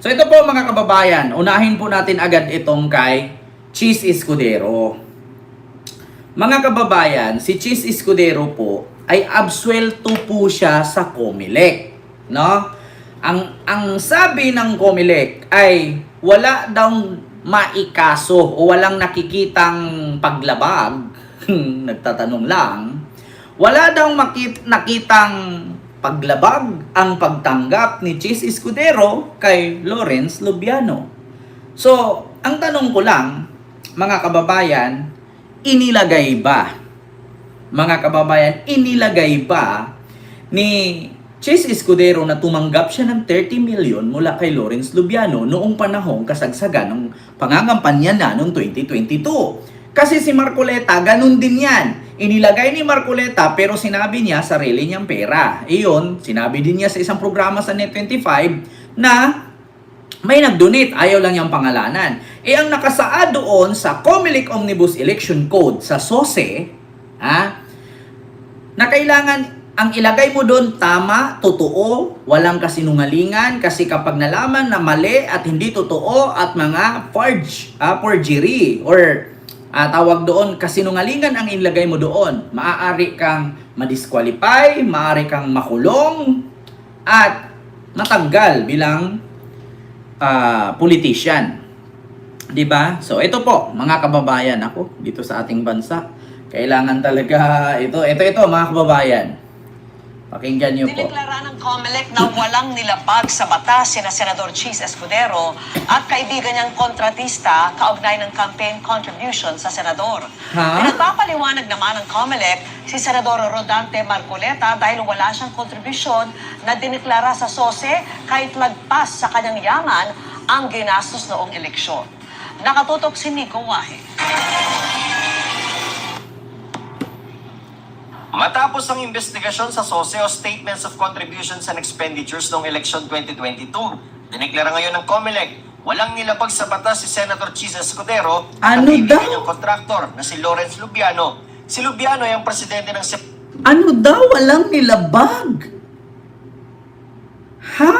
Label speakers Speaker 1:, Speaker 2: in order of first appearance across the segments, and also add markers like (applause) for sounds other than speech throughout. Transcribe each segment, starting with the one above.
Speaker 1: So ito po mga kababayan, unahin po natin agad itong kay Cheese Escudero. Mga kababayan, si Cheese Escudero po ay absuelto po siya sa Comelec, no? Ang ang sabi ng Comelec ay wala daw maikaso o walang nakikitang paglabag. (laughs) Nagtatanong lang. Wala daw makit, nakitang paglabag ang pagtanggap ni Cheese Escudero kay Lawrence Lubiano. So, ang tanong ko lang, mga kababayan, inilagay ba? Mga kababayan, inilagay ba ni Chase Escudero na tumanggap siya ng 30 million mula kay Lawrence Lubiano noong panahong kasagsagan ng pangangampanya na noong 2022. Kasi si Marcoleta, ganun din yan. Inilagay ni Marcoleta pero sinabi niya sarili niyang pera. Iyon, sinabi din niya sa isang programa sa Net25 na may nag-donate, ayaw lang niyang pangalanan. Eh ang nakasaad doon sa Comelec Omnibus Election Code sa SOSE, ha, na kailangan ang ilagay mo doon tama, totoo, walang kasinungalingan kasi kapag nalaman na mali at hindi totoo at mga forge, ah, forgery or ah, tawag doon kasinungalingan ang ilagay mo doon, maaari kang madisqualify, maaari kang makulong at matanggal bilang ah, politician. 'Di ba? So ito po, mga kababayan ako dito sa ating bansa. Kailangan talaga ito, ito ito mga kababayan. Pakinggan niyo po.
Speaker 2: Dineklara ng COMELEC na walang nilabag sa batas sina Senador Cheese Escudero at kaibigan niyang kontratista kaugnay ng campaign contribution sa senador.
Speaker 1: Ha?
Speaker 2: Pinagpapaliwanag naman ng COMELEC si Senador Rodante Marcoleta dahil wala siyang kontribusyon na dineklara sa SOSE kahit lagpas sa kanyang yaman ang ginastos noong eleksyon. Nakatutok si Nico Wahe.
Speaker 3: Matapos ang investigasyon sa SOSE o Statements of Contributions and Expenditures noong eleksyon 2022, dineklara ngayon ng COMELEC, walang nilabag sa batas si Senator Chis Escudero at
Speaker 1: Ano
Speaker 3: kaibigan
Speaker 1: daw?
Speaker 3: niyang kontraktor na si Lawrence Lubiano. Si Lubiano ay ang presidente ng SEP
Speaker 1: Ano daw walang nilabag? Ha?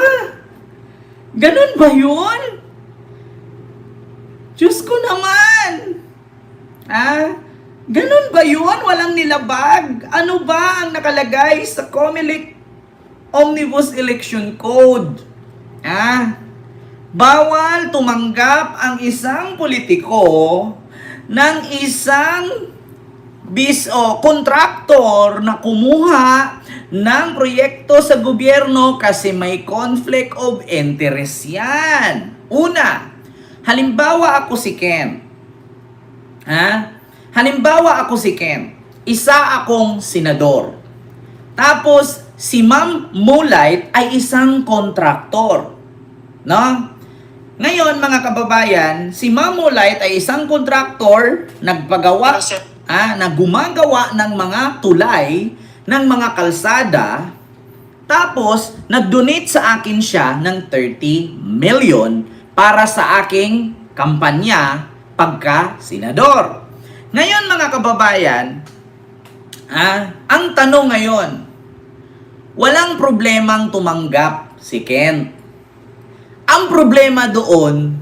Speaker 1: Ganun ba yun? Diyos ko naman! Ha? Ganun ba yun? Walang nilabag? Ano ba ang nakalagay sa Comelec Omnibus Election Code? Ha? Bawal tumanggap ang isang politiko ng isang bis o kontraktor na kumuha ng proyekto sa gobyerno kasi may conflict of interest yan. Una, halimbawa ako si Ken. Ha? Halimbawa ako si Ken. Isa akong senador. Tapos, si Ma'am Moonlight ay isang kontraktor. No? Ngayon, mga kababayan, si Ma'am Moonlight ay isang kontraktor, nagpagawa ah, na gumagawa ng mga tulay, ng mga kalsada, tapos nag-donate sa akin siya ng 30 million para sa aking kampanya pagka senador. Ngayon mga kababayan, ah, ang tanong ngayon, walang problemang tumanggap si Kent. Ang problema doon,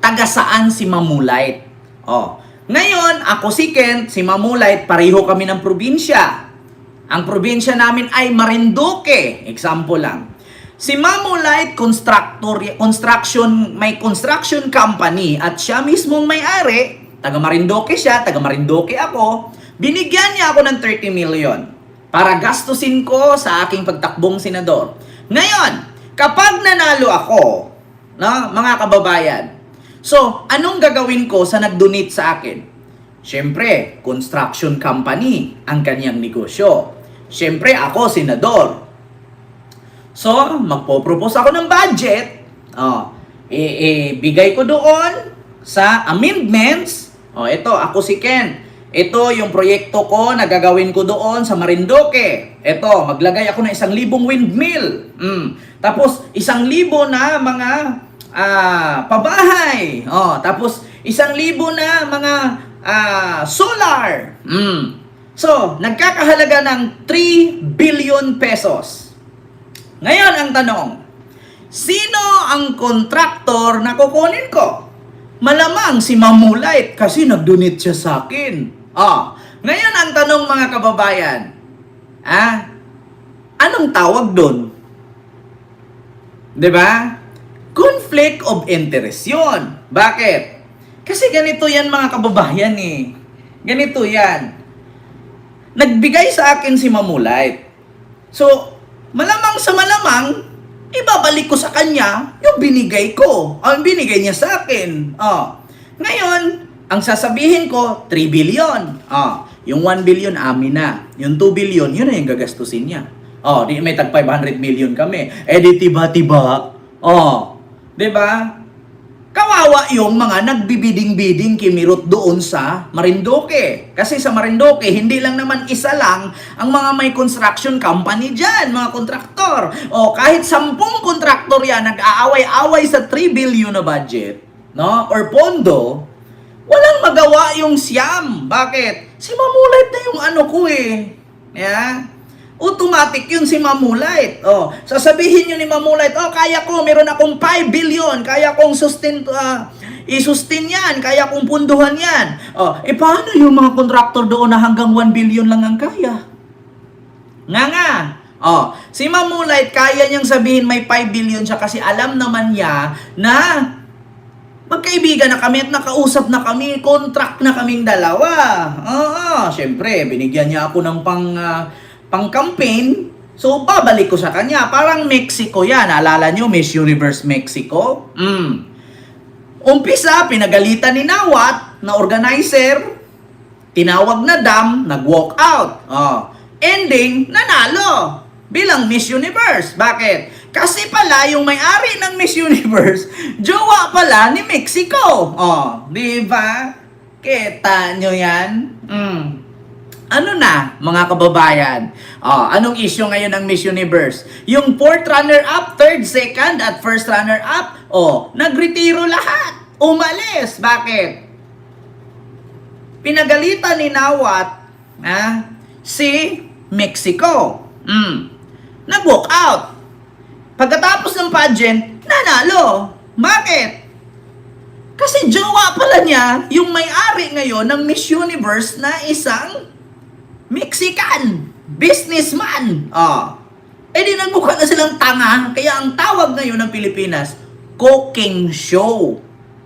Speaker 1: taga saan si Mamulait? Oh. Ngayon, ako si Kent, si Mamulait, pareho kami ng probinsya. Ang probinsya namin ay Marinduque. Example lang. Si Mamulait constructor, construction, may construction company at siya mismong may-ari, taga Marinduque siya, taga Marinduque ako, binigyan niya ako ng 30 million para gastusin ko sa aking pagtakbong senador. Ngayon, kapag nanalo ako, no, mga kababayan, so, anong gagawin ko sa nag-donate sa akin? Siyempre, construction company ang kanyang negosyo. Siyempre, ako, senador. So, magpo-propose ako ng budget. Oh, ibigay ko doon sa amendments. Oh, ito, ako si Ken. Ito yung proyekto ko na gagawin ko doon sa Marinduque. Ito, maglagay ako ng isang libong windmill. Mm. Tapos, isang libo na mga ah, pabahay. Oh, tapos, isang libo na mga ah, solar. Mm. So, nagkakahalaga ng 3 billion pesos. Ngayon ang tanong, Sino ang kontraktor na kukunin ko? Malamang si Mamulait kasi nag-donate siya sa akin. Ah, ngayon ang tanong mga kababayan, ah, anong tawag doon? 'Di ba? Conflict of interest 'yon. Bakit? Kasi ganito 'yan mga kababayan eh. Ganito 'yan. Nagbigay sa akin si Mamulait. So, malamang sa malamang, ibabalik ko sa kanya yung binigay ko. Ang binigay niya sa akin. Oh. Ngayon, ang sasabihin ko, 3 billion. Oh. Yung 1 billion, amin na. Yung 2 billion, yun na yung gagastusin niya. Oh, di may tag 500 million kami. Eh di tiba-tiba. Oh. 'Di ba? Kawawa yung mga nagbibiding-biding kimirot doon sa Marindoque. Kasi sa Marindoque, hindi lang naman isa lang ang mga may construction company dyan, mga kontraktor. O kahit sampung kontraktor yan, nag-aaway-away sa 3 billion na budget, no? or pondo, walang magawa yung siyam. Bakit? Si Mamulit na yung ano ko eh. Yeah? Automatic yun si Mamulait. Oh, sasabihin nyo ni Mamulait, oh, kaya ko, meron akong 5 billion, kaya kong sustain, ah, isustain yan, kaya kong punduhan yan. Oh, eh paano yung mga kontraktor doon na hanggang 1 billion lang ang kaya? Nga nga. Oh, si Mamulait, kaya niyang sabihin may 5 billion siya kasi alam naman niya na magkaibigan na kami at nakausap na kami, contract na kaming dalawa. Oo, syempre, binigyan niya ako ng pang ah, pang-campaign. So, babalik ko sa kanya. Parang Mexico yan. Alala niyo, Miss Universe Mexico? Mm. Umpisa, pinagalitan ni Nawat na organizer. Tinawag na Dam, nag-walk out. Oh. Ending, nanalo bilang Miss Universe. Bakit? Kasi pala yung may-ari ng Miss Universe, (laughs) jowa pala ni Mexico. Oh, di ba? Kita nyo yan? Mm. Ano na, mga kababayan? Oh, anong issue ngayon ng Miss Universe? Yung fourth runner-up, third, second, at first runner-up, oh, nagretiro lahat. Umalis. Bakit? Pinagalitan ni Nawat ah, si Mexico. Mm. Nag-walk out. Pagkatapos ng pageant, nanalo. Bakit? Kasi jowa pala niya yung may-ari ngayon ng Miss Universe na isang Mexican businessman. Oh. Eh di nagmukha na silang tanga. Kaya ang tawag ngayon ng Pilipinas, cooking show.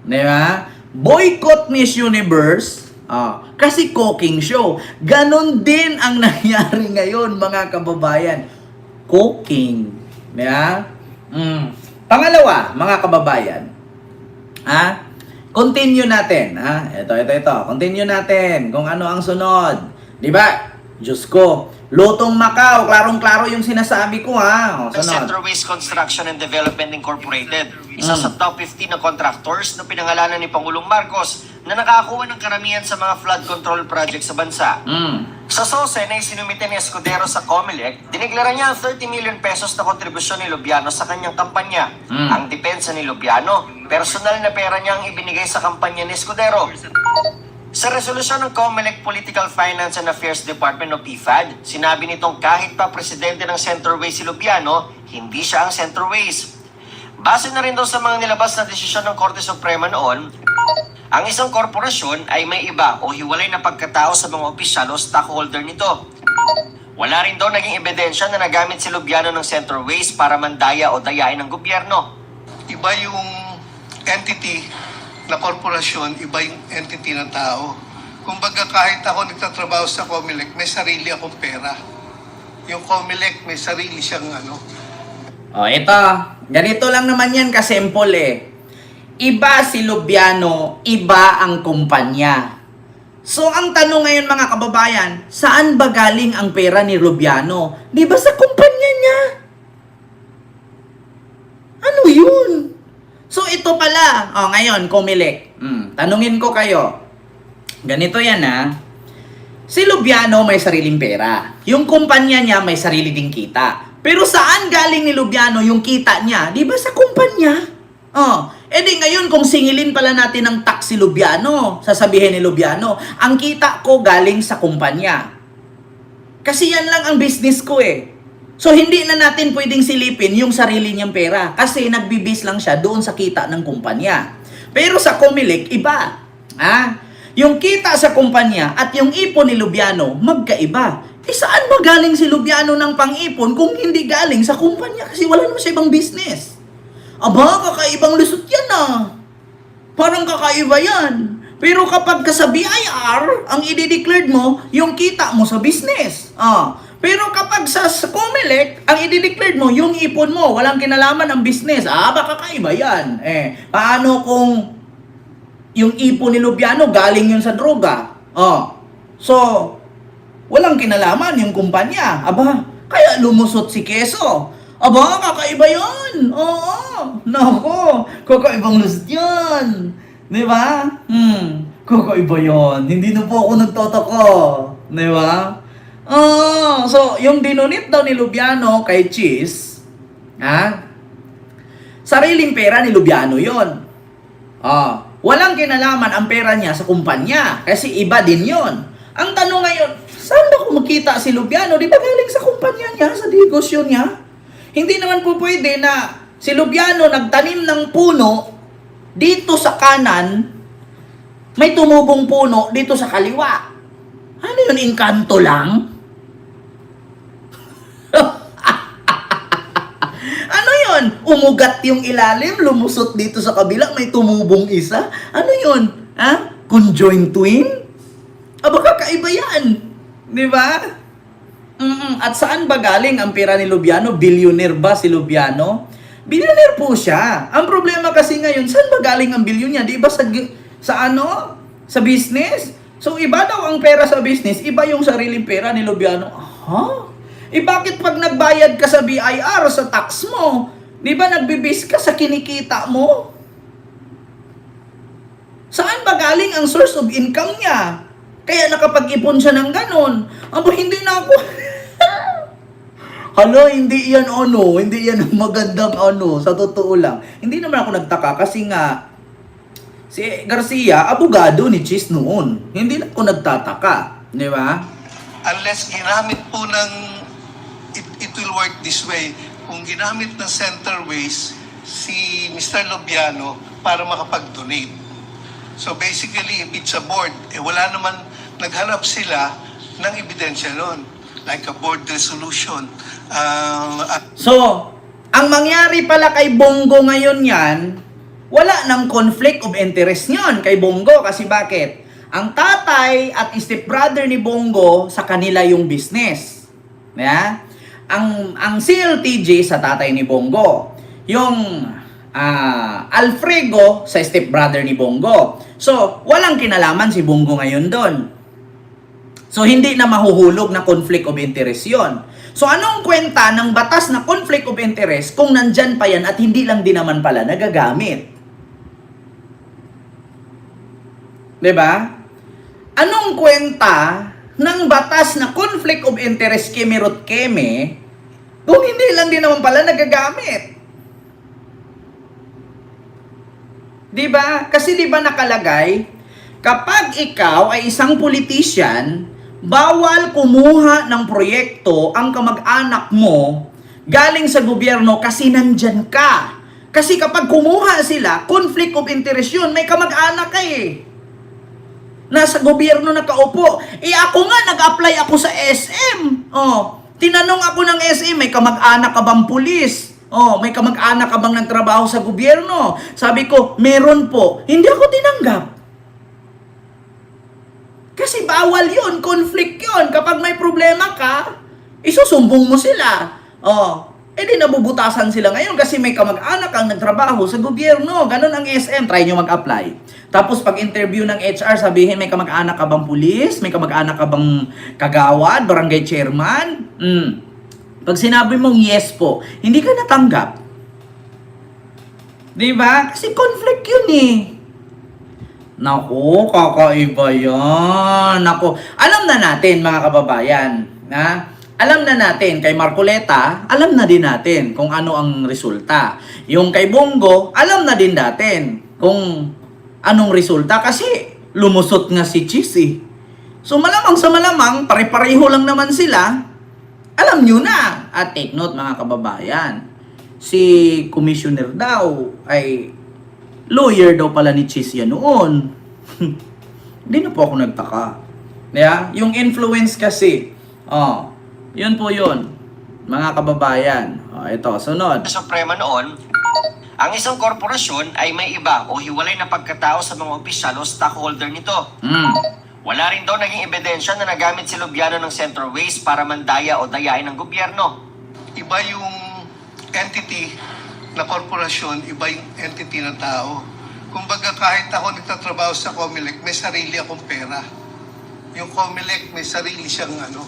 Speaker 1: Di ba? Boycott Miss Universe. Ah, kasi cooking show. Ganon din ang (laughs) nangyari ngayon, mga kababayan. Cooking. Di ba? Mm. Pangalawa, mga kababayan. Ha? Continue natin. Ha? Ito, ito, ito. Continue natin kung ano ang sunod. Di ba? Diyos ko. Lutong Macau. Klarong-klaro yung sinasabi ko, ha? O, sunod.
Speaker 3: Central Waste Construction and Development Incorporated, isa
Speaker 1: Mm.
Speaker 3: sa top 15 na contractors na pinangalanan ni Pangulong Marcos na nakakuha ng karamihan sa mga flood control project sa bansa.
Speaker 1: Mm.
Speaker 3: Sa SOSE na isinumite ni Escudero sa COMELEC, dineklara niya ang 30 million pesos na kontribusyon ni Lubiano sa kanyang kampanya.
Speaker 1: Mm.
Speaker 3: Ang depensa ni Lubiano, personal na pera niya ang ibinigay sa kampanya ni Escudero. Sa resolusyon ng COMELEC Political Finance and Affairs Department o PFAD, sinabi nitong kahit pa presidente ng Centerways si Lubiano, hindi siya ang Centerways. Base na rin daw sa mga nilabas na desisyon ng Korte Suprema noon, ang isang korporasyon ay may iba o hiwalay na pagkatao sa mga opisyal o stockholder nito. Wala rin daw naging ebidensya na nagamit si Lubiano ng Centerways para mandaya o dayain ng gobyerno.
Speaker 4: iba yung entity na korporasyon, iba yung entity ng tao. Kumbaga kahit ako nagtatrabaho sa Comelec, may sarili akong pera. Yung Comelec, may sarili siyang ano,
Speaker 1: O, ito. Ganito lang naman yan kasimple eh. Iba si Lubiano, iba ang kumpanya. So, ang tanong ngayon mga kababayan, saan ba galing ang pera ni Lubiano? Di ba sa kumpanya niya? Ano yun? So, ito pala. O, ngayon, Comelec. Hmm, tanungin ko kayo. Ganito yan ha. Si Lubiano may sariling pera. Yung kumpanya niya may sarili ding kita. Pero saan galing ni Lubiano yung kita niya? Di ba sa kumpanya? Oh, eh di ngayon kung singilin pala natin ng tax si Lubiano, sasabihin ni Lubiano, ang kita ko galing sa kumpanya. Kasi yan lang ang business ko eh. So hindi na natin pwedeng silipin yung sarili niyang pera kasi nagbibis lang siya doon sa kita ng kumpanya. Pero sa Comelec, iba. Ah, yung kita sa kumpanya at yung ipon ni Lubiano, magkaiba. Eh saan ba galing si Lubiano ng pang-ipon kung hindi galing sa kumpanya? Kasi wala naman siya ibang business. Aba, kakaibang lusot yan ah. Parang kakaiba yan. Pero kapag ka sa BIR, ang i-declared mo, yung kita mo sa business. Ah. Pero kapag sa, Comelec, ang i-declared mo, yung ipon mo, walang kinalaman ang business. Ah, baka kakaiba yan. Eh, paano kung yung ipon ni Lubiano galing yun sa droga? Ah. So, walang kinalaman yung kumpanya. Aba, kaya lumusot si Keso. Aba, kakaiba yun. Oo. Nako, kakaibang lusot yun. Di ba? Hmm, kakaiba yun. Hindi na po ako nagtotoko. Di ba? Oh, so, yung dinunit daw ni Lubiano kay Cheese, ha? Sariling pera ni Lubiano yon. Ah, walang kinalaman ang pera niya sa kumpanya kasi iba din yon. Ang tanong ngayon, saan ba kumikita si Lubiano? Di ba galing sa kumpanya niya, sa negosyo niya? Hindi naman po pwede na si Lubiano nagtanim ng puno dito sa kanan, may tumubong puno dito sa kaliwa. Ano yun, inkanto lang? ano yun? Umugat yung ilalim, lumusot dito sa kabila, may tumubong isa? Ano yun? Ha? Conjoined twin? Aba, kakaiba yan. Di ba? Mm-mm. At saan ba galing ang pera ni Lubiano? Billionaire ba si Lubiano? Billionaire po siya. Ang problema kasi ngayon, saan ba galing ang bilyon niya? Di ba sa, sa ano? Sa business? So, iba daw ang pera sa business, iba yung sariling pera ni Lubiano. Ha? Eh bakit pag nagbayad ka sa BIR, sa tax mo, di ba nagbibis ka sa kinikita mo? Saan ba galing ang source of income niya? Kaya nakapag-ipon siya ng ganon. Aba, hindi na ako... (laughs) Hala, hindi yan ano, hindi yan (laughs) magandang ano, sa totoo lang. Hindi naman ako nagtaka kasi nga, si Garcia, abogado ni Cheese noon. Hindi na ako nagtataka. Di ba?
Speaker 4: unless ginamit po ng it, it will work this way kung ginamit ng Centerways si Mr. Lobiano para makapag-donate. So basically, if it's a board, eh wala naman, naghanap sila ng ebidensya nun. Like a board resolution. Uh, at
Speaker 1: So, ang mangyari pala kay Bongo ngayon yan, wala ng conflict of interest nyon kay Bongo. Kasi bakit? Ang tatay at stepbrother ni Bongo sa kanila yung business. Yeah? Ang, ang CLTJ sa tatay ni Bongo. Yung ah, Alfredo sa stepbrother ni Bongo. So, walang kinalaman si Bongo ngayon doon. So, hindi na mahuhulog na conflict of interest yon. So, anong kwenta ng batas na conflict of interest kung nandyan pa yan at hindi lang din naman pala nagagamit? ba? Anong kwenta ng batas na conflict of interest kemerot keme kung hindi lang din naman pala nagagamit? 'Di ba? Kasi 'di ba nakalagay kapag ikaw ay isang politician, bawal kumuha ng proyekto ang kamag-anak mo galing sa gobyerno kasi nandyan ka. Kasi kapag kumuha sila, conflict of interest yun. May kamag-anak ka eh. Nasa gobyerno nakaupo. Eh ako nga, nag-apply ako sa SM. Oh, tinanong ako ng SM, may kamag-anak ka bang pulis? Oh, may kamag-anak ka bang nagtrabaho sa gobyerno? Sabi ko, meron po. Hindi ako tinanggap. Kasi bawal yun, conflict yun. Kapag may problema ka, isusumbong mo sila. Oh, eh di nabubutasan sila ngayon kasi may kamag-anak ang nagtrabaho sa gobyerno. Ganon ang SM, try nyo mag-apply. Tapos pag interview ng HR, sabihin may kamag-anak ka bang pulis? May kamag-anak ka bang kagawad, barangay chairman? Mm. Pag sinabi mong yes po, hindi ka natanggap. Di ba? Kasi conflict yun eh. Naku, kakaiba yan. Naku, alam na natin mga kababayan, na alam na natin kay Marcoleta, alam na din natin kung ano ang resulta. Yung kay Bongo, alam na din natin kung anong resulta kasi lumusot nga si Cheese eh. So malamang sa malamang, pare-pareho lang naman sila. Alam nyo na. At take note mga kababayan. Si commissioner daw ay lawyer daw pala ni Cheese noon. (laughs) Hindi na po ako nagtaka. Yeah? Yung influence kasi. Oh, yun po yun. Mga kababayan. Oh, ito, sunod.
Speaker 3: Suprema noon, ang isang korporasyon ay may iba o hiwalay na pagkatao sa mga opisyal o stockholder nito.
Speaker 1: Mm.
Speaker 3: Wala rin daw naging ebidensya na nagamit si Lubiano ng Central Waste para mandaya o dayain ng gobyerno.
Speaker 4: Iba yung entity na korporasyon, iba yung entity ng tao. Kumbaga kahit ako nagtatrabaho sa Comelec, may sarili akong pera. Yung Comelec, may sarili siyang ano,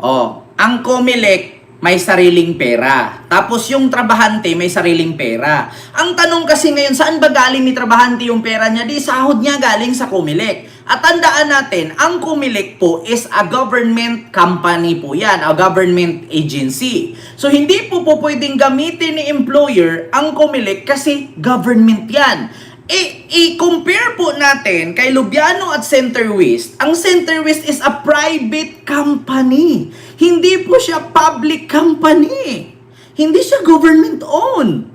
Speaker 1: Oh, ang Comelec may sariling pera. Tapos yung trabahante may sariling pera. Ang tanong kasi ngayon, saan ba galing ni trabahante yung pera niya? Di sahod niya galing sa Comelec. At tandaan natin, ang Comelec po is a government company po yan, a government agency. So hindi po po pwedeng gamitin ni employer ang Comelec kasi government yan. I-compare po natin kay Lubiano at Center West. Ang Center West is a private company. Hindi po siya public company. Hindi siya government owned.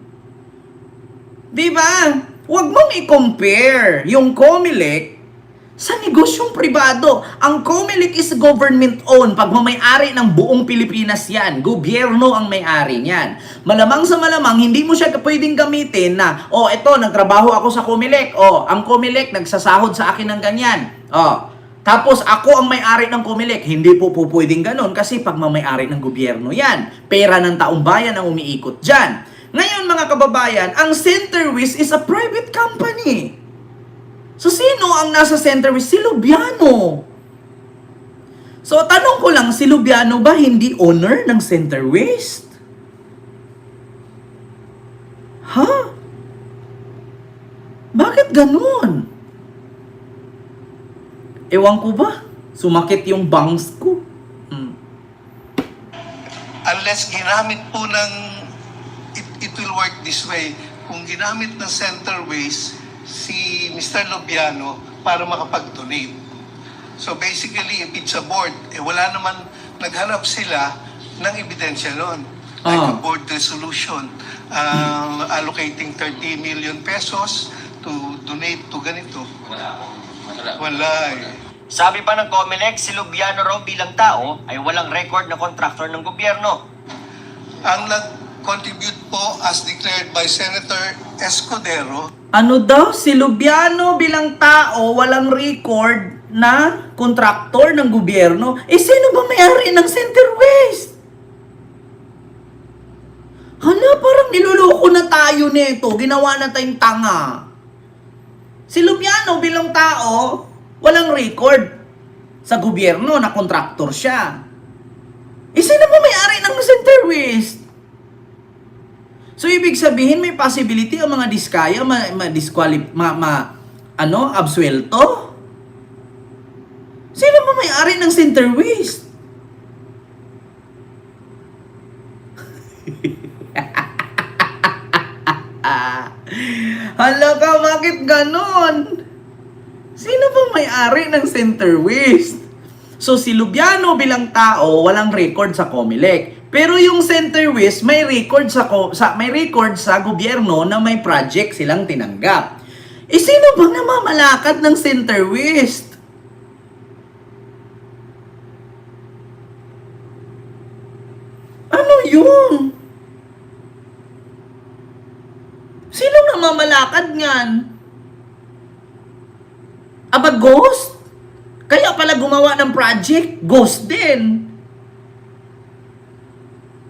Speaker 1: Di ba? Huwag mong i-compare yung Comelec sa negosyong pribado. Ang Comelec is government owned. Pagmamayari ng buong Pilipinas yan. Gobyerno ang may-ari niyan. Malamang sa malamang, hindi mo siya pwedeng gamitin na, oh, eto, nagtrabaho ako sa Comelec. Oh, ang Comelec nagsasahod sa akin ng ganyan. Oh, tapos ako ang may-ari ng Comelec. Hindi po po pwedeng ganun kasi pagmamayari ng gobyerno yan. Pera ng taong bayan ang umiikot dyan. Ngayon mga kababayan, ang Centerwiz is a private company. So, sino ang nasa center with si Lubiano? So, tanong ko lang, si Lubiano ba hindi owner ng Center West? Ha? Bakit ganun? Ewan ko ba? Sumakit yung bangs ko. Hmm.
Speaker 4: unless ginamit po ng it, it will work this way kung ginamit ng center waste si Mr. Lobiano para makapag-donate. So basically, if it's a board, eh wala naman, naghanap sila ng ebidensya noon. Like
Speaker 1: Ah.
Speaker 4: a board resolution, um, allocating 30 million pesos to donate to ganito. Wala eh.
Speaker 3: Sabi pa ng Comelec, si Lubiano raw bilang tao ay walang record na contractor ng gobyerno.
Speaker 4: Ang nag-contribute po as declared by Senator Escudero
Speaker 1: Ano daw? Si Lubiano bilang tao, walang record na kontraktor ng gobyerno. Eh, sino ba may-ari ng Center West? Hala, parang niloloko na tayo nito. Ginawa na tayong tanga. Si Lubiano bilang tao, walang record sa gobyerno na kontraktor siya. Eh, sino ba may-ari ng Center West? So, ibig sabihin, may possibility ang mga diskaya ma, ma, disqualif- ma, ma, ano, absuelto? Sino ba may-ari ng Center West? (laughs) Hala ka, bakit ganon? Sino ba may-ari ng Center West? So si Lubiano bilang tao walang record sa Comelec. Pero yung Center West may record sa, sa may record sa gobyerno na may project silang tinanggap. Eh sino bang namamalakad ng Center West? Ano yun? Sinong namamalakad niyan? Aba, ghost? Kaya pala gumawa ng project, ghost din.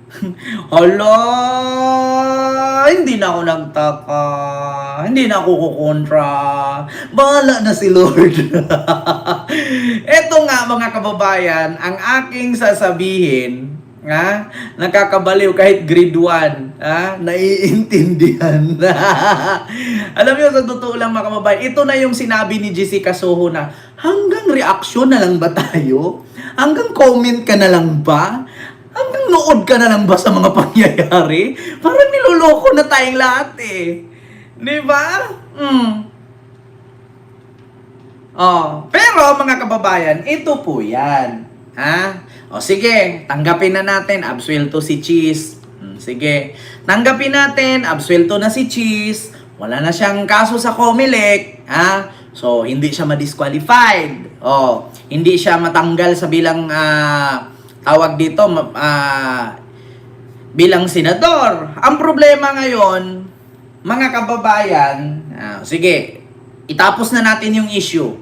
Speaker 1: (laughs) Hala, hindi na ako nagtaka. Hindi na ako kukontra. Bahala na si Lord. (laughs) Eto nga mga kababayan, ang aking sasabihin, ha? Nakakabaliw kahit grade 1, ha? Naiintindihan. (laughs) Alam niyo sa totoo lang mga kababayan, ito na yung sinabi ni Jessica Soho na hanggang reaksyon na lang ba tayo? Hanggang comment ka na lang ba? Hanggang nood ka na lang ba sa mga (laughs) pangyayari? Parang niloloko na tayong lahat eh. Di ba? Mm. Oh, pero mga kababayan, ito po yan. Ha? O sige, tanggapin na natin, absuelto si Cheese. Hmm, sige, tanggapin natin, absuelto na si Cheese. Wala na siyang kaso sa Comelec. Ha? So, hindi siya ma-disqualified. O, hindi siya matanggal sa bilang ah, tawag dito, ah, bilang senador. Ang problema ngayon, mga kababayan, ah, sige, itapos na natin yung issue.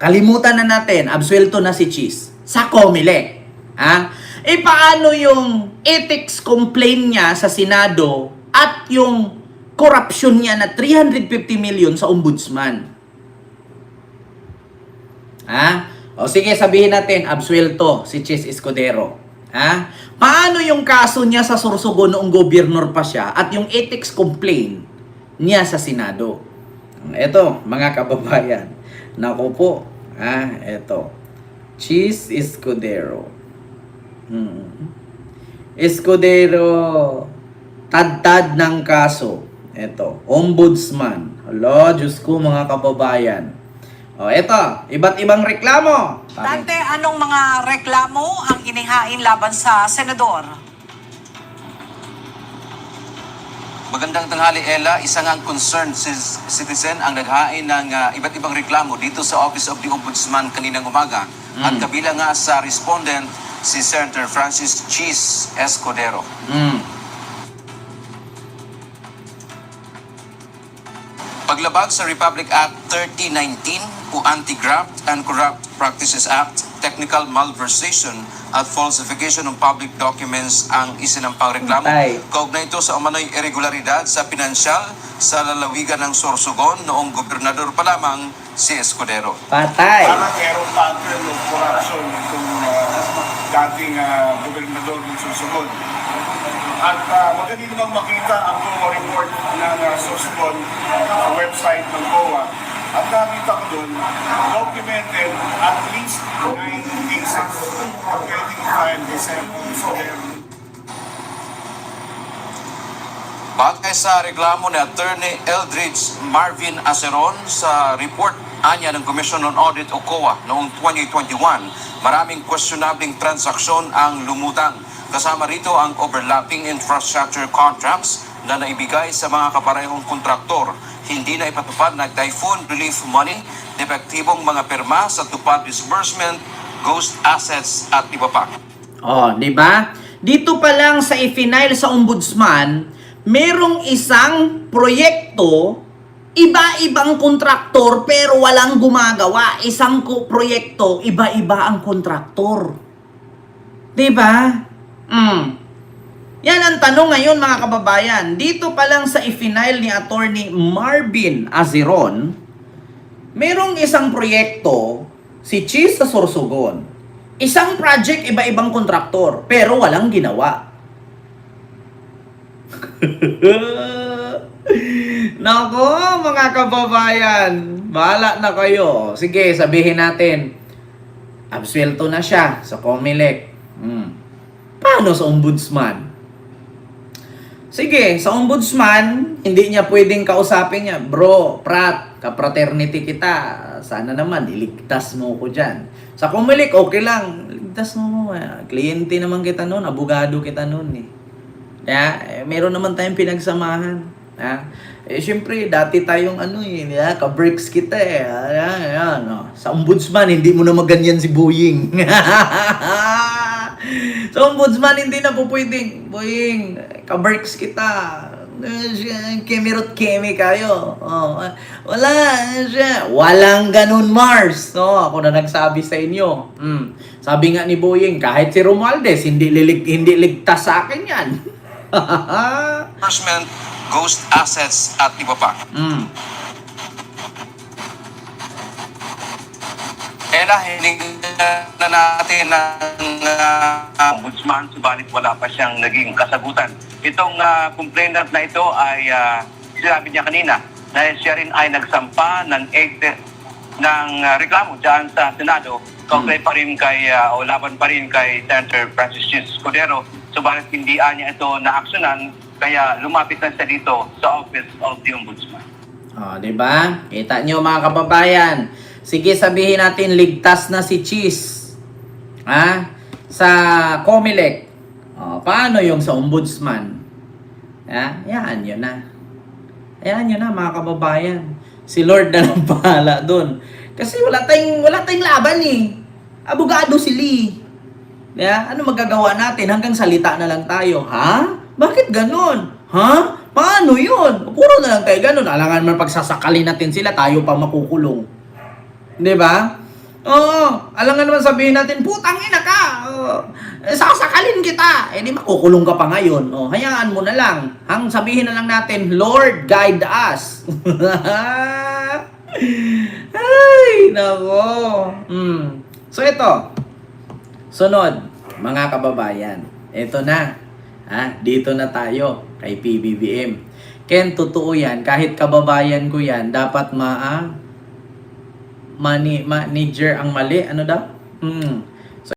Speaker 1: Kalimutan na natin, absuelto na si Cheese sa Comelec. Ha? E paano yung ethics complaint niya sa Senado at yung corruption niya na 350 million sa ombudsman? Ha? O sige, sabihin natin, absuelto si Cheese Escudero. Ha? Paano yung kaso niya sa Sorsogon noong gobernur pa siya at yung ethics complaint niya sa Senado? Eto, mga kababayan. Nako po. Ha? Eto. Cheese Escudero. Hmm. Escudero. Tad-tad ng kaso. Eto. Ombudsman. Hala, Diyos ko mga kababayan. O, eto. Iba't ibang reklamo.
Speaker 5: Dante, anong mga reklamo ang inihain laban sa senador?
Speaker 6: Magandang tanghali, Ella. Isang ang concerned citizen ang naghain ng ah, iba't ibang reklamo dito sa Office of the Ombudsman kaninang umaga. At kabilang nga sa respondent, si Senator Francis Cheese Escudero.
Speaker 1: Hmm.
Speaker 6: Paglabag sa Republic Act 3019 o Anti-Graft and Corrupt Practices Act, technical malversation at falsification ng public documents ang isinampang reklamo. Kaugnay ito sa umano'y irregularidad sa pinansyal sa lalawigan ng Sorsogon noong gobernador pa lamang si Escudero.
Speaker 1: Patay.
Speaker 7: Parang meron pattern of corruption itong uh, dating uh, gobernador ng Susugon. At uh, madali namang makita ang COA report ng uh, Susugon sa website ng COA. At nakita ko doon, documented at least 9 cases of getting filed December. So,
Speaker 6: Batay sa reklamo ni Attorney Eldridge Marvin Aceron sa report anya ng Commission on Audit o COA noong 2021, maraming questionabling transaksyon ang lumutang. Kasama rito ang overlapping infrastructure contracts na naibigay sa mga kaparehong kontraktor. Hindi na ipatupad na typhoon relief money, depektibong mga perma sa tupad disbursement, ghost assets at iba pa.
Speaker 1: Oh, di ba? Dito pa lang sa i-final sa ombudsman, merong isang proyekto, iba-ibang kontraktor pero walang gumagawa. Isang ko proyekto, iba-iba ang kontraktor. Di ba? Mm. Yan ang tanong ngayon mga kababayan. Dito pa lang sa i-final ni attorney Marvin Aziron, merong isang proyekto si Cheese sa Sorsogon. Isang project, iba-ibang kontraktor, pero walang ginawa. (laughs) Nako, mga kababayan, bahala na kayo. Sige, sabihin natin, absuelto na siya sa Comelec. Hmm. Paano sa ombudsman? Sige, sa ombudsman, hindi niya pwedeng kausapin niya, bro, prat, kapraternity kita, sana naman, iligtas mo ko dyan. Sa Comelec, okay lang, iligtas mo, eh. kliyente naman kita noon, abogado kita noon eh. Kaya, eh, meron naman tayong pinagsamahan. Ha? Eh, syempre, dati tayong ano eh, yeah, ka-breaks kita eh. Ayan, ayan, no. Sa ombudsman, hindi mo na maganyan si Boying. (laughs) (laughs) Sa ombudsman, hindi na po pwedeng, Boying, ka-breaks kita. Kemirot kemi kayo. Oh, wala. Walang ganun, Mars. No, ako na nagsabi sa inyo. Mm. Sabi nga ni Boying, kahit si Romualdez, hindi, lilig, hindi ligtas sa akin yan. (laughs)
Speaker 6: Disbursement, ghost assets at iba pa.
Speaker 1: mm.
Speaker 6: Hiling na natin ng uh, ombudsman, subalit wala pa siyang naging kasagutan. Itong ah, complainant na ito ay ah, sinabi niya kanina na siya rin ay nagsampa ng 8 ng ah, reklamo dyan sa Senado kaugnay pa rin kay ah, o laban pa rin kay Senator Francis G. Escudero subalit hindi niya ito naaksyonan kaya lumapit na siya dito sa Office of the Ombudsman.
Speaker 1: Oh, 'di ba? Kita niyo mga kababayan. Sige, sabihin natin ligtas na si Cheese. Ha? Sa COMELEC. Oh, paano yung sa ombudsman? Ha? Yan, yun na. Ayan yun na mga kababayan. Si Lord na (laughs) lang bahala doon. Kasi wala tayong, wala tayong laban eh. Abogado si Lee. Yeah? Ano magagawa natin? Hanggang salita na lang tayo. Ha? Bakit ganon? Ha? Paano yun? Puro na lang tayo ganon. Alangan man pagsasakalin natin sila, tayo pa makukulong. Di ba? Oo. Alangan naman sabihin natin, putang ina ka. Eh, sasakalin kita. Eh di makukulong ka pa ngayon. Oh, hayaan mo na lang. Hang sabihin na lang natin, Lord, guide us. (laughs) Ay, nako. Hmm. So ito, Sunod, mga kababayan, ito na. Ha, dito na tayo kay PBBM. Ken, totoo yan. Kahit kababayan ko yan, dapat ma, ah, mani, manager ang mali. Ano daw? Hmm.